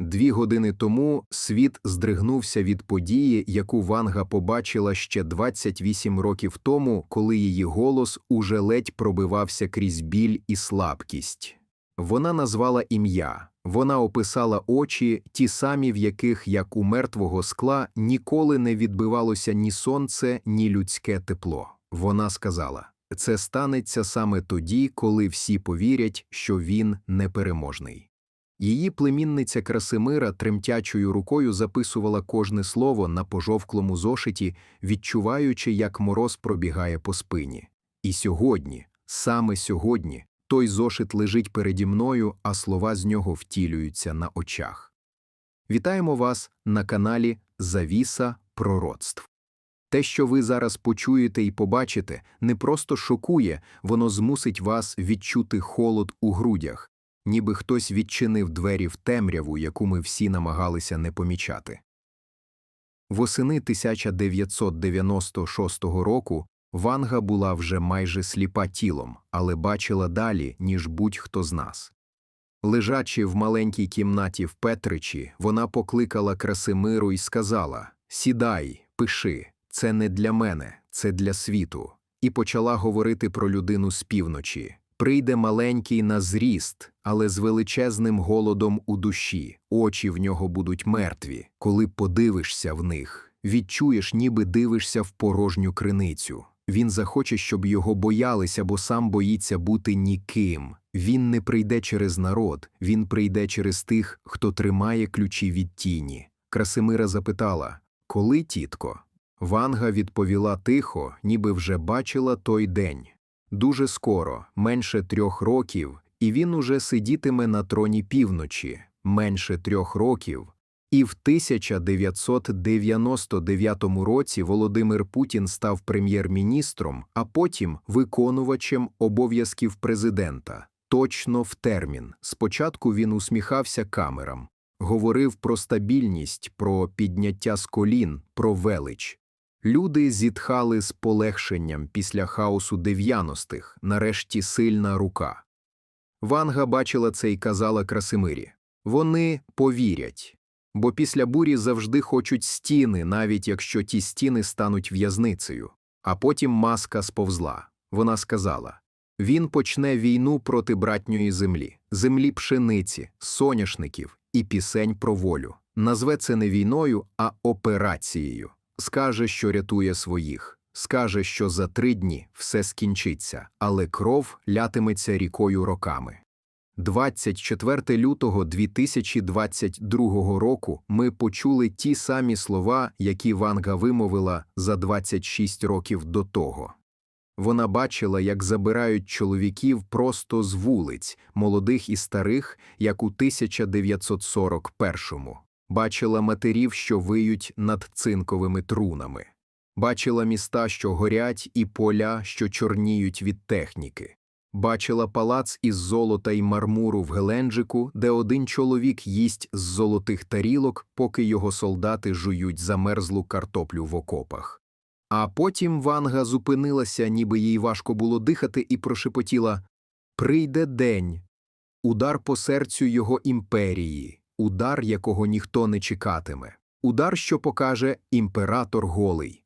Дві години тому світ здригнувся від події, яку Ванга побачила ще 28 років тому, коли її голос уже ледь пробивався крізь біль і слабкість. Вона назвала ім'я, вона описала очі, ті самі, в яких, як у мертвого скла, ніколи не відбивалося ні сонце, ні людське тепло. Вона сказала: це станеться саме тоді, коли всі повірять, що він непереможний. Її племінниця Красимира тремтячою рукою записувала кожне слово на пожовклому зошиті, відчуваючи, як мороз пробігає по спині. І сьогодні, саме сьогодні, той зошит лежить переді мною, а слова з нього втілюються на очах. Вітаємо вас на каналі Завіса пророцтв. Те, що ви зараз почуєте і побачите, не просто шокує, воно змусить вас відчути холод у грудях, ніби хтось відчинив двері в темряву, яку ми всі намагалися не помічати. Восени 1996 року Ванга була вже майже сліпа тілом, але бачила далі, ніж будь-хто з нас. Лежачи в маленькій кімнаті в Петричі, вона покликала Красимиру і сказала Сідай, пиши, це не для мене, це для світу, і почала говорити про людину з півночі. Прийде маленький на зріст, але з величезним голодом у душі, очі в нього будуть мертві. Коли подивишся в них, відчуєш, ніби дивишся в порожню криницю. Він захоче, щоб його боялися, бо сам боїться бути ніким. Він не прийде через народ, він прийде через тих, хто тримає ключі від тіні. Красимира запитала Коли, тітко? Ванга відповіла тихо, ніби вже бачила той день. Дуже скоро, менше трьох років, і він уже сидітиме на троні півночі, менше трьох років. І в 1999 році Володимир Путін став прем'єр-міністром, а потім виконувачем обов'язків президента. Точно в термін. Спочатку він усміхався камерам, говорив про стабільність, про підняття з колін, про велич. Люди зітхали з полегшенням після хаосу 90-х, нарешті сильна рука. Ванга бачила це і казала Красимирі вони повірять, бо після бурі завжди хочуть стіни, навіть якщо ті стіни стануть в'язницею. А потім маска сповзла. Вона сказала він почне війну проти братньої землі, землі пшениці, соняшників і пісень про волю. Назве це не війною, а операцією скаже, що рятує своїх, скаже, що за три дні все скінчиться, але кров лятиметься рікою роками. 24 лютого 2022 року ми почули ті самі слова, які Ванга вимовила за 26 років до того. Вона бачила, як забирають чоловіків просто з вулиць, молодих і старих, як у 1941-му бачила матерів, що виють над цинковими трунами, бачила міста, що горять, і поля, що чорніють від техніки, бачила палац із золота й мармуру в Геленджику, де один чоловік їсть з золотих тарілок, поки його солдати жують замерзлу картоплю в окопах. А потім Ванга зупинилася, ніби їй важко було дихати, і прошепотіла Прийде день, удар по серцю його імперії, удар, якого ніхто не чекатиме, удар, що покаже імператор голий.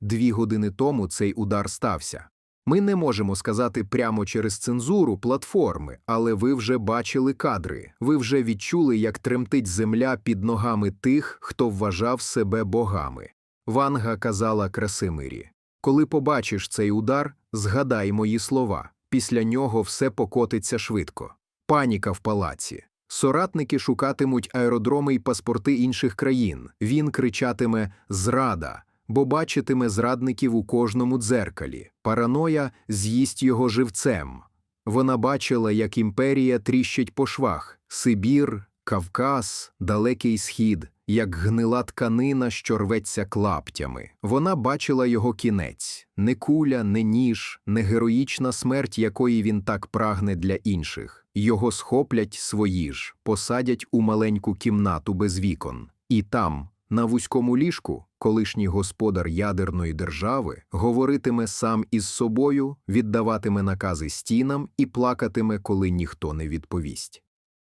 Дві години тому цей удар стався. Ми не можемо сказати прямо через цензуру платформи, але ви вже бачили кадри, ви вже відчули, як тремтить земля під ногами тих, хто вважав себе богами. Ванга казала Красимирі Коли побачиш цей удар, згадай мої слова. Після нього все покотиться швидко. Паніка в палаці. Соратники шукатимуть аеродроми й паспорти інших країн. Він кричатиме Зрада, бо бачитиме зрадників у кожному дзеркалі. Параноя з'їсть його живцем. Вона бачила, як імперія тріщить по швах Сибір, Кавказ, Далекий Схід, як гнила тканина, що рветься клаптями. Вона бачила його кінець не куля, не ніж, не героїчна смерть, якої він так прагне для інших. Його схоплять свої ж, посадять у маленьку кімнату без вікон. І там, на вузькому ліжку, колишній господар ядерної держави говоритиме сам із собою, віддаватиме накази стінам і плакатиме, коли ніхто не відповість.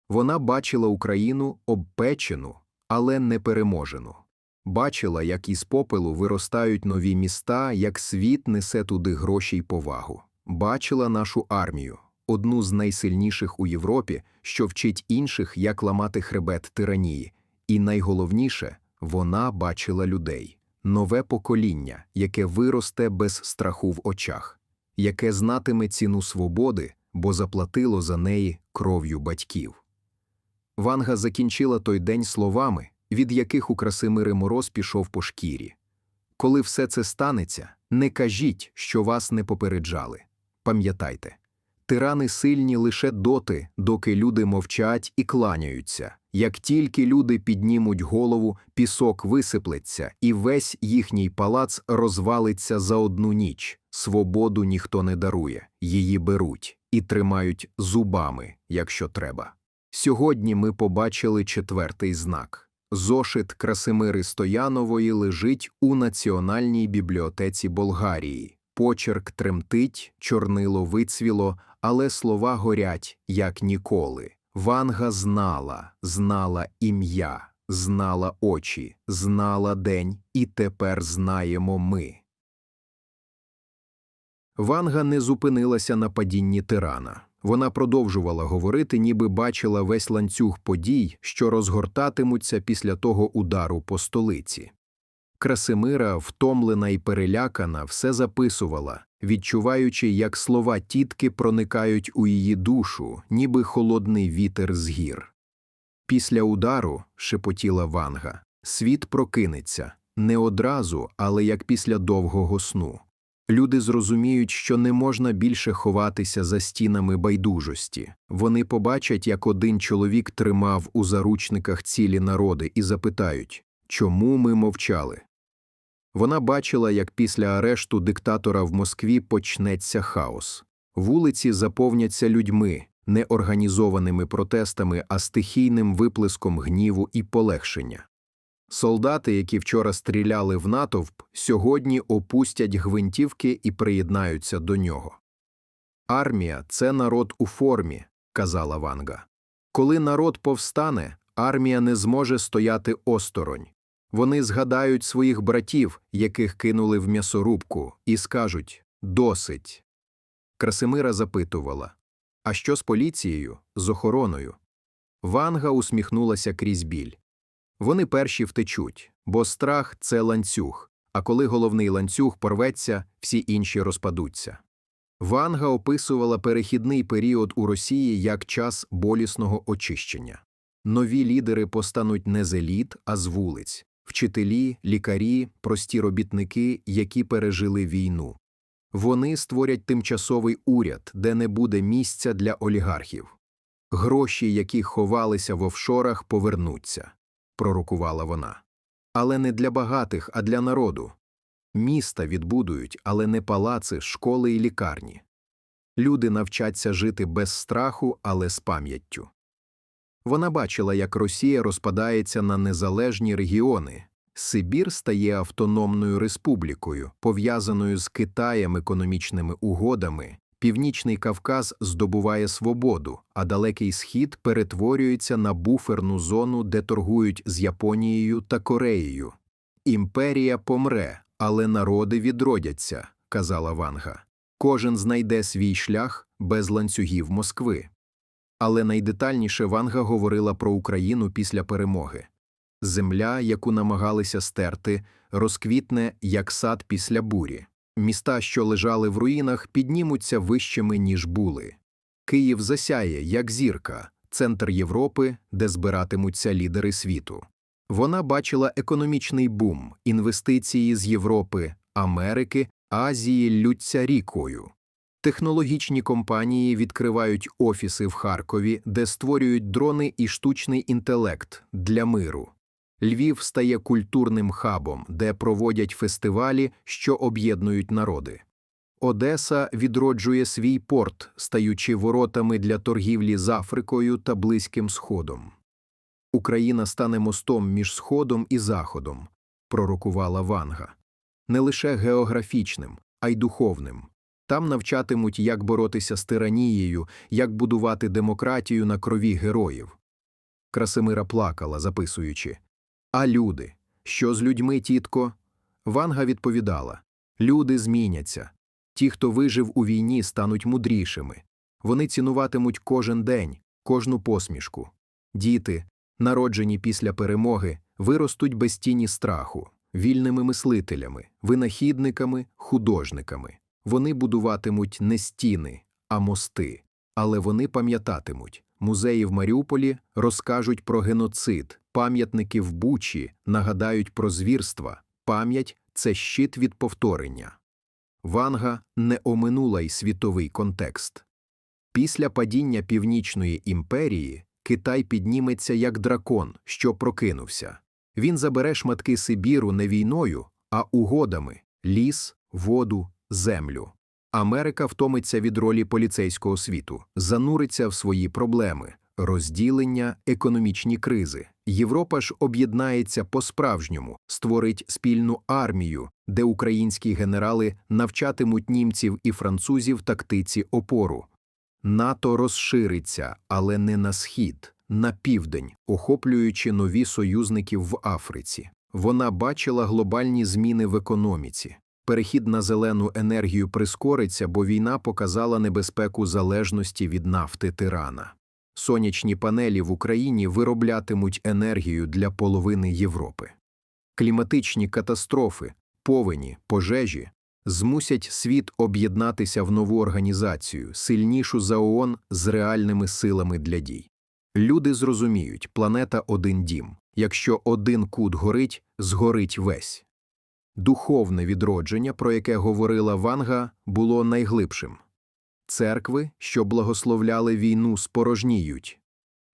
Вона бачила Україну обпечену, але не переможену. Бачила, як із попелу виростають нові міста, як світ несе туди гроші й повагу. Бачила нашу армію, одну з найсильніших у Європі, що вчить інших, як ламати хребет тиранії. І найголовніше, вона бачила людей, нове покоління, яке виросте без страху в очах, яке знатиме ціну свободи, бо заплатило за неї кров'ю батьків. Ванга закінчила той день словами, від яких у Красимири мороз пішов по шкірі. Коли все це станеться, не кажіть, що вас не попереджали. Пам'ятайте, тирани сильні лише доти, доки люди мовчать і кланяються. Як тільки люди піднімуть голову, пісок висиплеться, і весь їхній палац розвалиться за одну ніч. Свободу ніхто не дарує, її беруть і тримають зубами, якщо треба. Сьогодні ми побачили четвертий знак. Зошит Красимири Стоянової лежить у Національній бібліотеці Болгарії. Почерк тремтить, чорнило вицвіло, але слова горять, як ніколи. Ванга знала, знала ім'я, знала очі, знала день, і тепер знаємо ми. Ванга не зупинилася на падінні тирана. Вона продовжувала говорити, ніби бачила весь ланцюг подій, що розгортатимуться після того удару по столиці. Красимира, втомлена і перелякана, все записувала, відчуваючи, як слова тітки проникають у її душу, ніби холодний вітер з гір. Після удару, шепотіла Ванга, світ прокинеться не одразу, але як після довгого сну. Люди зрозуміють, що не можна більше ховатися за стінами байдужості. Вони побачать, як один чоловік тримав у заручниках цілі народи, і запитають, чому ми мовчали. Вона бачила, як після арешту диктатора в Москві почнеться хаос. Вулиці заповняться людьми, не організованими протестами, а стихійним виплеском гніву і полегшення. Солдати, які вчора стріляли в натовп, сьогодні опустять гвинтівки і приєднаються до нього. Армія це народ у формі, казала Ванга. Коли народ повстане, армія не зможе стояти осторонь. Вони згадають своїх братів, яких кинули в м'ясорубку, і скажуть досить. Красимира запитувала А що з поліцією, з охороною? Ванга усміхнулася крізь біль. Вони перші втечуть, бо страх це ланцюг, а коли головний ланцюг порветься, всі інші розпадуться. Ванга описувала перехідний період у Росії як час болісного очищення. Нові лідери постануть не з еліт, а з вулиць вчителі, лікарі, прості робітники, які пережили війну. Вони створять тимчасовий уряд, де не буде місця для олігархів. Гроші, які ховалися в офшорах, повернуться пророкувала вона. Але не для багатих, а для народу. Міста відбудують, але не палаци, школи і лікарні. Люди навчаться жити без страху, але з пам'яттю. Вона бачила, як Росія розпадається на незалежні регіони. Сибір стає автономною республікою, пов'язаною з Китаєм економічними угодами, Північний Кавказ здобуває свободу, а Далекий Схід перетворюється на буферну зону, де торгують з Японією та Кореєю. Імперія помре, але народи відродяться, казала Ванга. Кожен знайде свій шлях без ланцюгів Москви. Але найдетальніше Ванга говорила про Україну після перемоги. Земля, яку намагалися стерти, розквітне як сад після бурі. Міста, що лежали в руїнах, піднімуться вищими, ніж були. Київ засяє, як зірка, центр Європи, де збиратимуться лідери світу. Вона бачила економічний бум, інвестиції з Європи, Америки, Азії лються рікою. Технологічні компанії відкривають офіси в Харкові, де створюють дрони і штучний інтелект для миру. Львів стає культурним хабом, де проводять фестивалі, що об'єднують народи. Одеса відроджує свій порт, стаючи воротами для торгівлі з Африкою та Близьким Сходом. Україна стане мостом між Сходом і Заходом, пророкувала Ванга, не лише географічним, а й духовним. Там навчатимуть, як боротися з тиранією, як будувати демократію на крові героїв. Красимира плакала, записуючи. А люди? Що з людьми, тітко? Ванга відповідала: Люди зміняться. Ті, хто вижив у війні, стануть мудрішими. Вони цінуватимуть кожен день, кожну посмішку. Діти, народжені після перемоги, виростуть без тіні страху, вільними мислителями, винахідниками, художниками. Вони будуватимуть не стіни, а мости. Але вони пам'ятатимуть музеї в Маріуполі розкажуть про геноцид, пам'ятники в Бучі нагадають про звірства. Пам'ять це щит від повторення. Ванга не оминула й світовий контекст. Після падіння Північної імперії Китай підніметься як дракон, що прокинувся. Він забере шматки Сибіру не війною, а угодами ліс, воду, землю. Америка втомиться від ролі поліцейського світу, зануриться в свої проблеми, розділення, економічні кризи. Європа ж об'єднається по-справжньому, створить спільну армію, де українські генерали навчатимуть німців і французів тактиці опору. НАТО розшириться, але не на схід, на південь, охоплюючи нові союзників в Африці. Вона бачила глобальні зміни в економіці. Перехід на зелену енергію прискориться, бо війна показала небезпеку залежності від нафти тирана. Сонячні панелі в Україні вироблятимуть енергію для половини Європи. Кліматичні катастрофи, повені, пожежі змусять світ об'єднатися в нову організацію, сильнішу за ООН з реальними силами для дій. Люди зрозуміють, планета один дім. Якщо один кут горить, згорить весь. Духовне відродження, про яке говорила Ванга, було найглибшим. Церкви, що благословляли війну, спорожніють.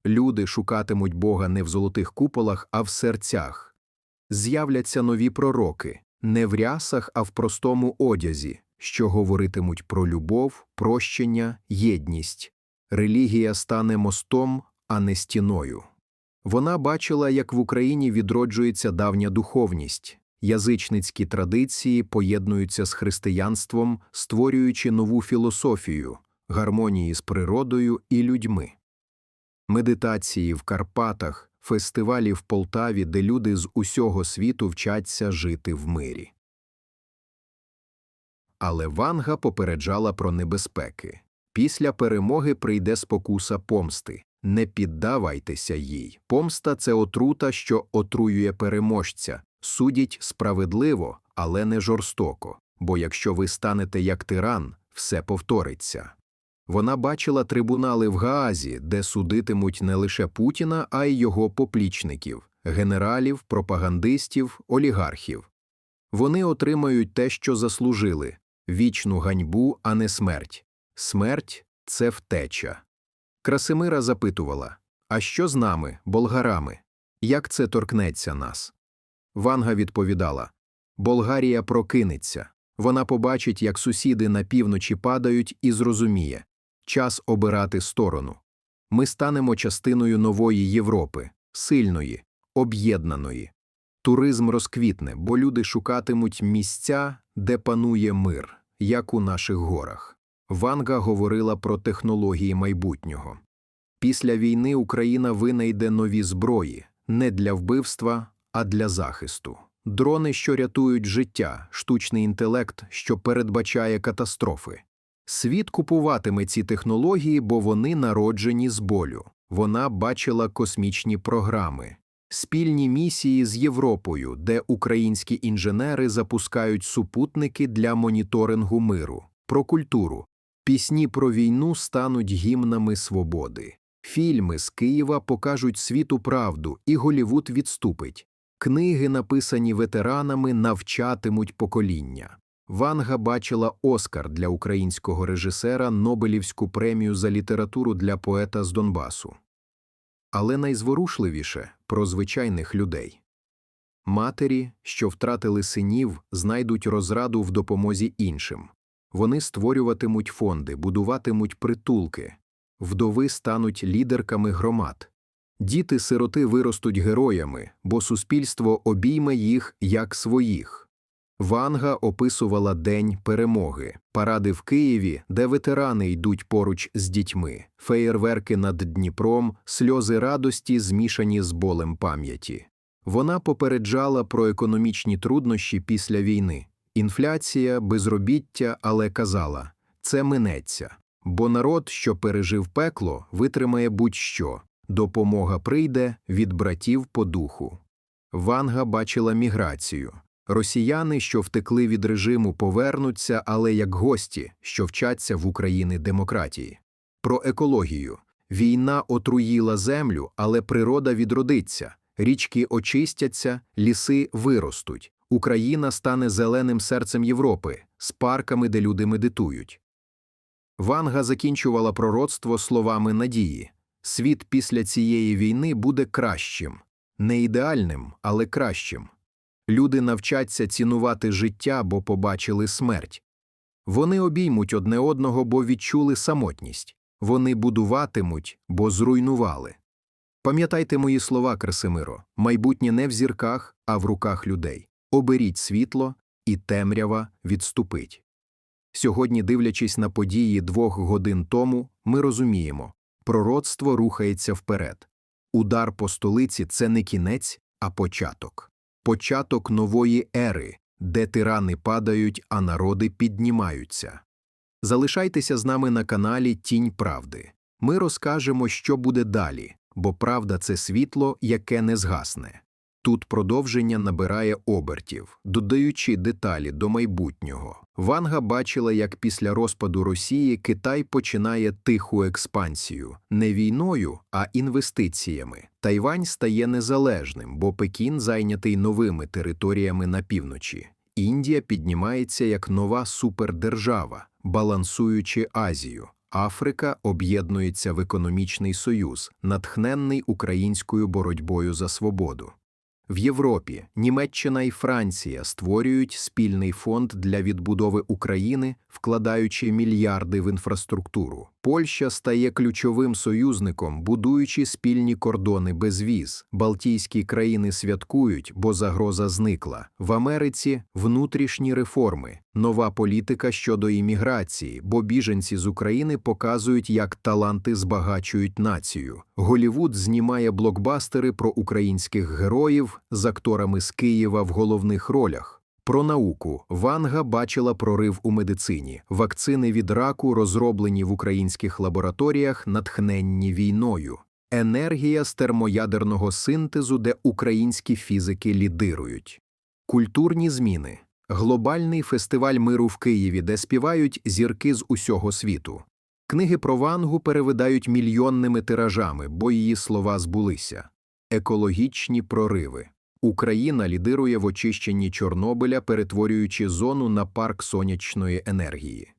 Люди шукатимуть Бога не в золотих куполах, а в серцях. З'являться нові пророки, не в рясах, а в простому одязі, що говоритимуть про любов, прощення, єдність. Релігія стане мостом, а не стіною. Вона бачила, як в Україні відроджується давня духовність. Язичницькі традиції поєднуються з християнством, створюючи нову філософію, гармонії з природою і людьми. Медитації в Карпатах, фестивалі в Полтаві, де люди з усього світу вчаться жити в мирі. Але Ванга попереджала про небезпеки. Після перемоги прийде спокуса помсти. Не піддавайтеся їй. Помста це отрута, що отруює переможця. Судіть справедливо, але не жорстоко, бо якщо ви станете як тиран, все повториться. Вона бачила трибунали в Гаазі, де судитимуть не лише Путіна, а й його поплічників генералів, пропагандистів, олігархів. Вони отримають те, що заслужили вічну ганьбу, а не смерть. Смерть це втеча. Красимира запитувала А що з нами, болгарами? Як це торкнеться нас? Ванга відповідала Болгарія прокинеться. Вона побачить, як сусіди на півночі падають, і зрозуміє час обирати сторону. Ми станемо частиною нової Європи, сильної, об'єднаної. Туризм розквітне, бо люди шукатимуть місця, де панує мир, як у наших горах. Ванга говорила про технології майбутнього. Після війни Україна винайде нові зброї не для вбивства, а для захисту. Дрони, що рятують життя, штучний інтелект, що передбачає катастрофи. Світ купуватиме ці технології, бо вони народжені з болю. Вона бачила космічні програми, спільні місії з Європою, де українські інженери запускають супутники для моніторингу миру, про культуру. Пісні про війну стануть гімнами свободи. Фільми з Києва покажуть світу правду, і Голівуд відступить. Книги, написані ветеранами, навчатимуть покоління. Ванга бачила Оскар для українського режисера Нобелівську премію за літературу для поета з Донбасу. Але найзворушливіше про звичайних людей. Матері, що втратили синів, знайдуть розраду в допомозі іншим. Вони створюватимуть фонди, будуватимуть притулки, вдови стануть лідерками громад. Діти-сироти виростуть героями, бо суспільство обійме їх як своїх. Ванга описувала День перемоги, паради в Києві, де ветерани йдуть поруч з дітьми, феєрверки над Дніпром, сльози радості, змішані з болем пам'яті. Вона попереджала про економічні труднощі після війни, інфляція, безробіття, але казала це минеться, бо народ, що пережив пекло, витримає будь-що, допомога прийде від братів по духу. Ванга бачила міграцію. Росіяни, що втекли від режиму, повернуться, але як гості, що вчаться в Україні демократії. Про екологію. Війна отруїла землю, але природа відродиться, річки очистяться, ліси виростуть. Україна стане зеленим серцем Європи, з парками, де люди медитують. Ванга закінчувала пророцтво словами надії світ після цієї війни буде кращим, не ідеальним, але кращим. Люди навчаться цінувати життя, бо побачили смерть. Вони обіймуть одне одного, бо відчули самотність. Вони будуватимуть, бо зруйнували. Пам'ятайте мої слова, Красимиро майбутнє не в зірках, а в руках людей. Оберіть світло, і темрява відступить. Сьогодні, дивлячись на події двох годин тому, ми розуміємо пророцтво рухається вперед. Удар по столиці це не кінець, а початок. Початок нової ери, де тирани падають, а народи піднімаються. Залишайтеся з нами на каналі Тінь Правди. Ми розкажемо, що буде далі, бо правда це світло, яке не згасне. Тут продовження набирає обертів, додаючи деталі до майбутнього. Ванга бачила, як після розпаду Росії Китай починає тиху експансію не війною, а інвестиціями. Тайвань стає незалежним, бо Пекін зайнятий новими територіями на півночі. Індія піднімається як нова супердержава, балансуючи Азію. Африка об'єднується в економічний союз, натхненний українською боротьбою за свободу. В Європі Німеччина і Франція створюють спільний фонд для відбудови України, вкладаючи мільярди в інфраструктуру. Польща стає ключовим союзником, будуючи спільні кордони без віз. Балтійські країни святкують, бо загроза зникла. В Америці внутрішні реформи, нова політика щодо імміграції, бо біженці з України показують, як таланти збагачують націю. Голівуд знімає блокбастери про українських героїв з акторами з Києва в головних ролях. Про науку. Ванга бачила прорив у медицині, вакцини від раку, розроблені в українських лабораторіях, натхненні війною, енергія з термоядерного синтезу, де українські фізики лідирують, культурні зміни, глобальний фестиваль миру в Києві, де співають зірки з усього світу. Книги про Вангу перевидають мільйонними тиражами, бо її слова збулися, екологічні прориви. Україна лідирує в очищенні Чорнобиля, перетворюючи зону на парк сонячної енергії.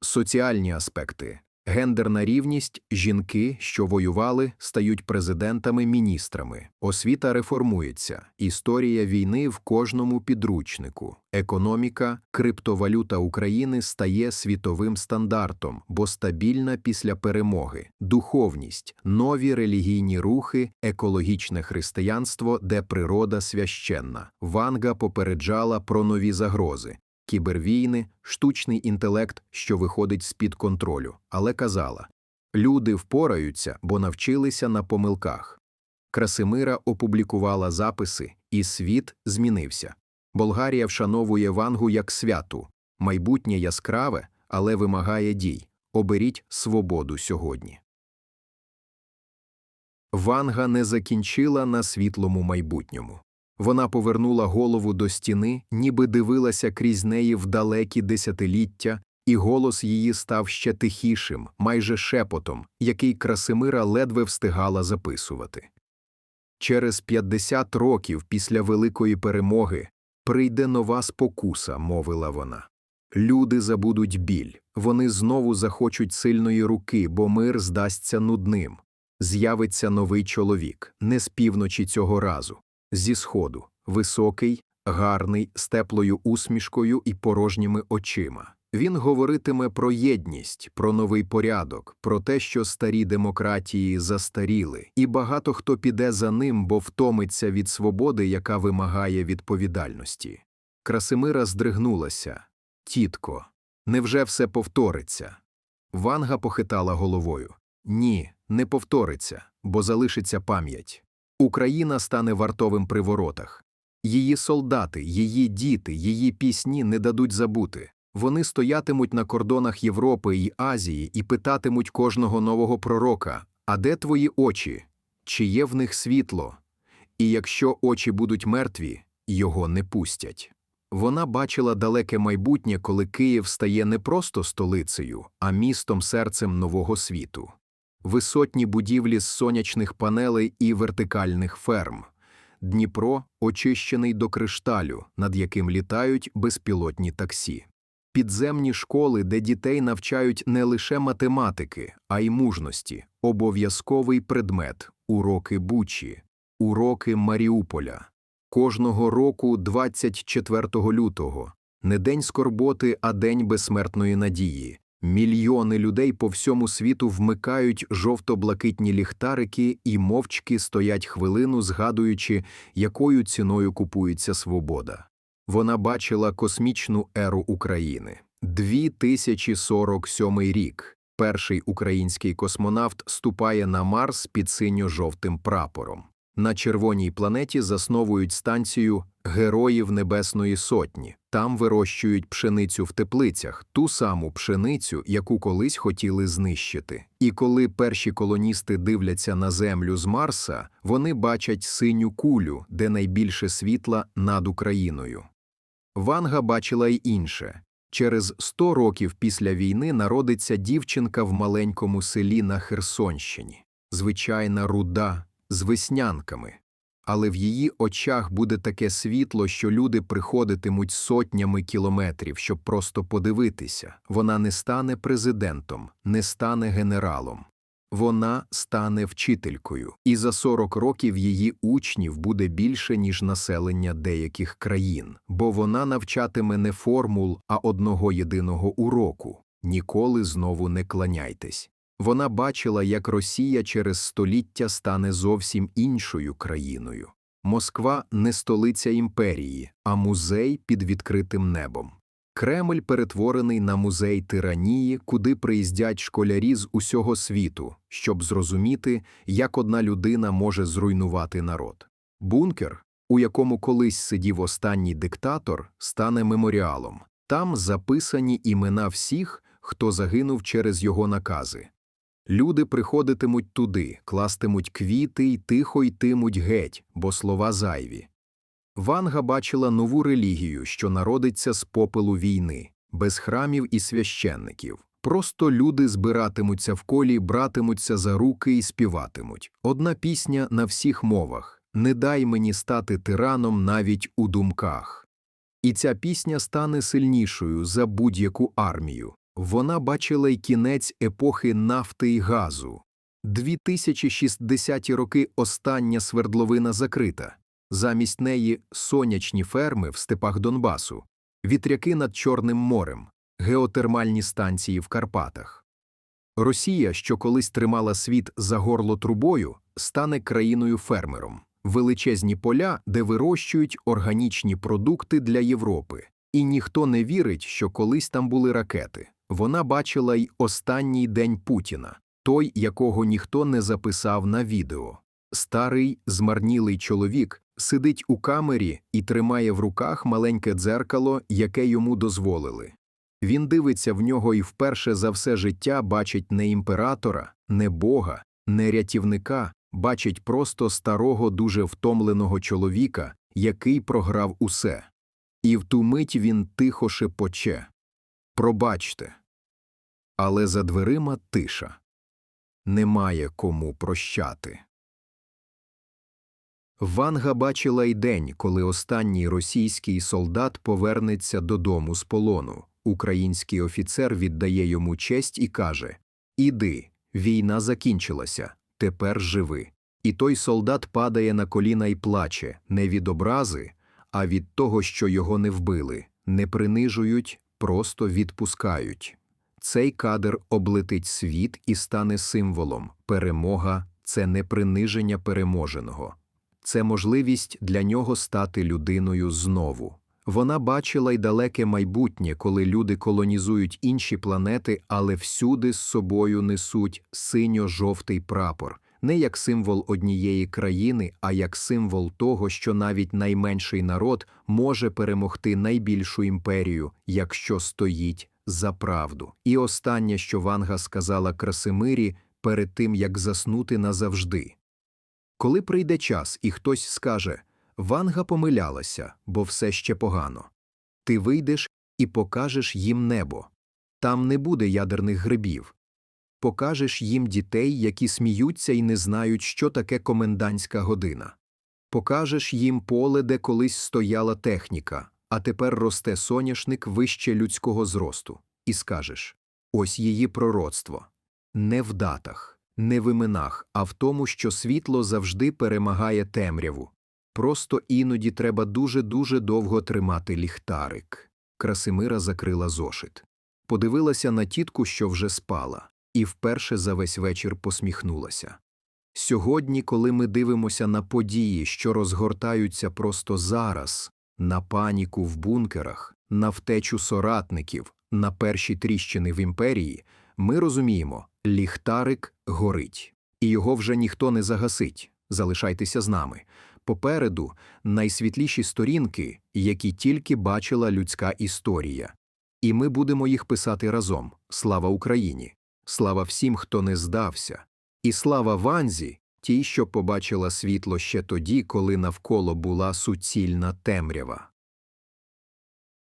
Соціальні аспекти гендерна рівність, жінки, що воювали, стають президентами міністрами, освіта реформується, історія війни в кожному підручнику, економіка, криптовалюта України стає світовим стандартом, бо стабільна після перемоги, духовність, нові релігійні рухи, екологічне християнство, де природа священна. Ванга попереджала про нові загрози кібервійни, штучний інтелект, що виходить з під контролю, але казала люди впораються, бо навчилися на помилках. Красимира опублікувала записи, і світ змінився. Болгарія вшановує вангу як святу, майбутнє яскраве, але вимагає дій. Оберіть свободу сьогодні. Ванга не закінчила на світлому майбутньому. Вона повернула голову до стіни, ніби дивилася крізь неї в далекі десятиліття, і голос її став ще тихішим, майже шепотом, який Красимира ледве встигала записувати. Через 50 років після великої перемоги прийде нова спокуса, мовила вона. Люди забудуть біль, вони знову захочуть сильної руки, бо мир здасться нудним. З'явиться новий чоловік, не з півночі цього разу зі сходу, високий, гарний, з теплою усмішкою і порожніми очима. Він говоритиме про єдність, про новий порядок, про те, що старі демократії застаріли, і багато хто піде за ним, бо втомиться від свободи, яка вимагає відповідальності. Красимира здригнулася. Тітко, невже все повториться? Ванга похитала головою. Ні, не повториться, бо залишиться пам'ять. Україна стане вартовим при воротах. Її солдати, її діти, її пісні не дадуть забути. Вони стоятимуть на кордонах Європи і Азії і питатимуть кожного нового пророка: А де твої очі? Чи є в них світло? І якщо очі будуть мертві, його не пустять. Вона бачила далеке майбутнє, коли Київ стає не просто столицею, а містом серцем нового світу. Висотні будівлі з сонячних панелей і вертикальних ферм. Дніпро очищений до кришталю, над яким літають безпілотні таксі. Підземні школи, де дітей навчають не лише математики, а й мужності, обов'язковий предмет, уроки Бучі, уроки Маріуполя. Кожного року, 24 лютого, не день скорботи, а день безсмертної надії. Мільйони людей по всьому світу вмикають жовто-блакитні ліхтарики і мовчки стоять хвилину, згадуючи, якою ціною купується свобода. Вона бачила космічну еру України. 2047 рік. Перший український космонавт ступає на Марс під синьо-жовтим прапором. На червоній планеті засновують станцію Героїв Небесної Сотні. Там вирощують пшеницю в теплицях, ту саму пшеницю, яку колись хотіли знищити. І коли перші колоністи дивляться на Землю з Марса, вони бачать синю кулю, де найбільше світла над Україною. Ванга бачила й інше. Через 100 років після війни народиться дівчинка в маленькому селі на Херсонщині. Звичайна руда, з веснянками. Але в її очах буде таке світло, що люди приходитимуть сотнями кілометрів, щоб просто подивитися. Вона не стане президентом, не стане генералом. Вона стане вчителькою, і за 40 років її учнів буде більше, ніж населення деяких країн, бо вона навчатиме не формул, а одного єдиного уроку ніколи знову не кланяйтесь. Вона бачила, як Росія через століття стане зовсім іншою країною. Москва не столиця імперії, а музей під відкритим небом. Кремль перетворений на музей тиранії, куди приїздять школярі з усього світу, щоб зрозуміти, як одна людина може зруйнувати народ. Бункер, у якому колись сидів останній диктатор, стане меморіалом. Там записані імена всіх, хто загинув через його накази. Люди приходитимуть туди, кластимуть квіти й тихо йтимуть геть, бо слова зайві. Ванга бачила нову релігію, що народиться з попелу війни, без храмів і священників. Просто люди збиратимуться в колі, братимуться за руки і співатимуть. Одна пісня на всіх мовах Не дай мені стати тираном навіть у думках. І ця пісня стане сильнішою за будь-яку армію. Вона бачила й кінець епохи нафти і газу. 2060-ті роки остання свердловина закрита. Замість неї сонячні ферми в степах Донбасу, вітряки над Чорним морем, геотермальні станції в Карпатах. Росія, що колись тримала світ за горло трубою, стане країною фермером, величезні поля, де вирощують органічні продукти для Європи, і ніхто не вірить, що колись там були ракети. Вона бачила й останній день Путіна, той, якого ніхто не записав на відео. Старий, змарнілий чоловік сидить у камері і тримає в руках маленьке дзеркало, яке йому дозволили. Він дивиться в нього і вперше за все життя бачить не імператора, не бога, не рятівника, бачить просто старого, дуже втомленого чоловіка, який програв усе. І в ту мить він тихо шепоче Пробачте. Але за дверима тиша немає кому прощати. Ванга бачила й день, коли останній російський солдат повернеться додому з полону. Український офіцер віддає йому честь і каже Іди, війна закінчилася, тепер живи. І той солдат падає на коліна й плаче не від образи, а від того, що його не вбили, не принижують, просто відпускають. Цей кадр облетить світ і стане символом перемога це не приниження переможеного, це можливість для нього стати людиною знову. Вона бачила й далеке майбутнє, коли люди колонізують інші планети, але всюди з собою несуть синьо-жовтий прапор, не як символ однієї країни, а як символ того, що навіть найменший народ може перемогти найбільшу імперію, якщо стоїть за правду. І останнє, що Ванга сказала Красимирі перед тим, як заснути назавжди. Коли прийде час і хтось скаже Ванга помилялася, бо все ще погано. Ти вийдеш і покажеш їм небо. Там не буде ядерних грибів. Покажеш їм дітей, які сміються і не знають, що таке комендантська година. Покажеш їм поле, де колись стояла техніка, а тепер росте соняшник вище людського зросту, і скажеш ось її пророцтво. Не в датах, не в іменах, а в тому, що світло завжди перемагає темряву. Просто іноді треба дуже-дуже довго тримати ліхтарик. Красимира закрила зошит. Подивилася на тітку, що вже спала, і вперше за весь вечір посміхнулася. Сьогодні, коли ми дивимося на події, що розгортаються просто зараз, на паніку в бункерах, на втечу соратників, на перші тріщини в імперії, ми розуміємо, ліхтарик горить, і його вже ніхто не загасить. Залишайтеся з нами. Попереду найсвітліші сторінки, які тільки бачила людська історія. І ми будемо їх писати разом. Слава Україні! Слава всім, хто не здався, і слава Ванзі, тій, що побачила світло ще тоді, коли навколо була суцільна темрява.